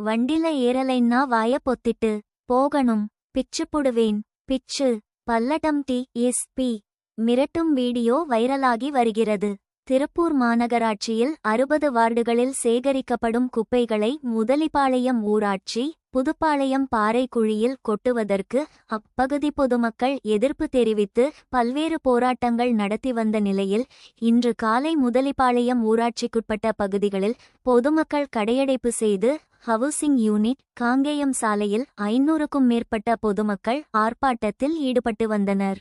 வண்டில ஏறலைன்னா வாய பொத்திட்டு போகணும் பிச்சு புடுவேன் பிச்சு பல்லடம் டி எஸ் பி. மிரட்டும் வீடியோ வைரலாகி வருகிறது. திருப்பூர் மாநகராட்சியில் அறுபது வார்டுகளில் சேகரிக்கப்படும் குப்பைகளை முதலிப்பாளையம் ஊராட்சி புதுப்பாளையம் பாறைக்குழியில் கொட்டுவதற்கு அப்பகுதி பொதுமக்கள் எதிர்ப்பு தெரிவித்து பல்வேறு போராட்டங்கள் நடத்தி வந்த நிலையில் இன்று காலை முதலிப்பாளையம் ஊராட்சிக்குட்பட்ட பகுதிகளில் பொதுமக்கள் கடையடைப்பு செய்து ஹவுசிங் யூனிட் காங்கேயம் சாலையில் ஐநூறுக்கும் மேற்பட்ட பொதுமக்கள் ஆர்ப்பாட்டத்தில் ஈடுபட்டு வந்தனர்.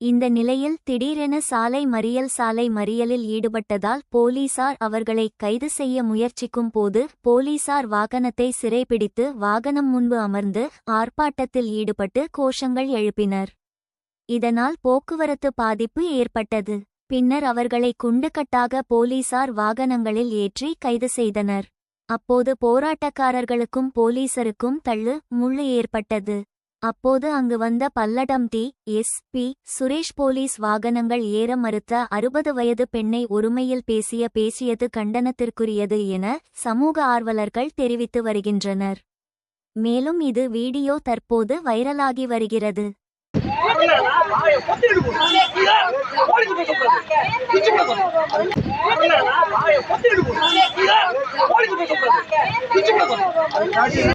இந்த நிலையில் திடீரென சாலை மறியல் சாலை மறியலில் ஈடுபட்டதால் போலீசார் அவர்களை கைது செய்ய முயற்சிக்கும் போது போலீசார் வாகனத்தை சிறைபிடித்து வாகனம் முன்பு அமர்ந்து ஆர்ப்பாட்டத்தில் ஈடுபட்டு கோஷங்கள் எழுப்பினர். இதனால் போக்குவரத்து பாதிப்பு ஏற்பட்டது. பின்னர் அவர்களை குண்டுக்கட்டாக போலீசார் வாகனங்களில் ஏற்றி கைது செய்தனர். அப்போது போராட்டக்காரர்களுக்கும் போலீசருக்கும் தள்ளு முள்ளு ஏற்பட்டது அப்போது அங்கு வந்த Palladam D S P Suresh police வாகனங்கள் ஏற மறுத்த அறுபது வயது பெண்ணை ஒருமையில் பேசிய பேசியது கண்டனத்திற்குரியது என சமூக ஆர்வலர்கள் தெரிவித்து வருகின்றனர் மேலும் இது வீடியோ தற்போது வைரலாகி வருகிறது வாயை